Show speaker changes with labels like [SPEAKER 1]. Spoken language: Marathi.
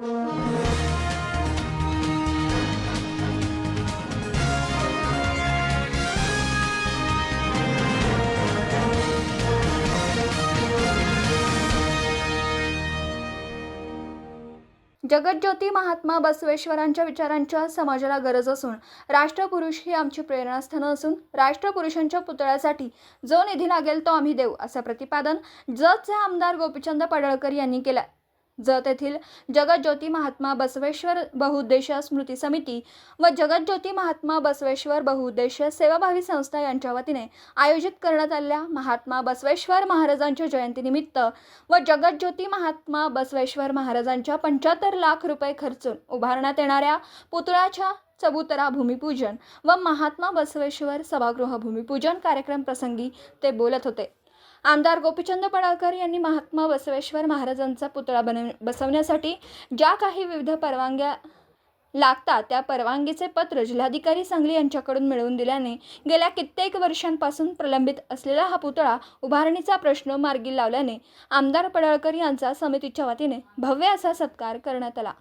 [SPEAKER 1] जगज्योती महात्मा बसवेश्वरांच्या विचारांच्या समाजाला गरज असून राष्ट्रपुरुष ही आमची प्रेरणास्थानं असून राष्ट्रपुरुषांच्या पुतळ्यासाठी जो निधी लागेल तो आम्ही देऊ असं प्रतिपादन जतचे आमदार गोपीचंद पडळकर यांनी केलं जत येथील जगज्योती महात्मा बसवेश्वर बहुउद्देशीय स्मृती समिती व जगज्योती महात्मा बसवेश्वर बहुउद्देशीय सेवाभावी संस्था यांच्या वतीने आयोजित करण्यात आलेल्या महात्मा बसवेश्वर महाराजांच्या जयंतीनिमित्त व जगज्योती महात्मा बसवेश्वर महाराजांच्या पंच्याहत्तर लाख रुपये खर्चून उभारण्यात येणाऱ्या पुतळ्याच्या चबुतरा भूमिपूजन व महात्मा बसवेश्वर सभागृह भूमिपूजन कार्यक्रम प्रसंगी ते बोलत होते. आमदार गोपीचंद पडळकर यांनी महात्मा बसवेश्वर महाराजांचा पुतळा बनव बसवण्यासाठी ज्या काही विविध परवानग्या लागतात त्या परवानगीचे पत्र जिल्हाधिकारी सांगली यांच्याकडून मिळवून दिल्याने गेल्या कित्येक वर्षांपासून प्रलंबित असलेला हा पुतळा उभारणीचा प्रश्न मार्गी लावल्याने आमदार पडळकर यांचा समितीच्या वतीने भव्य असा सत्कार करण्यात आला.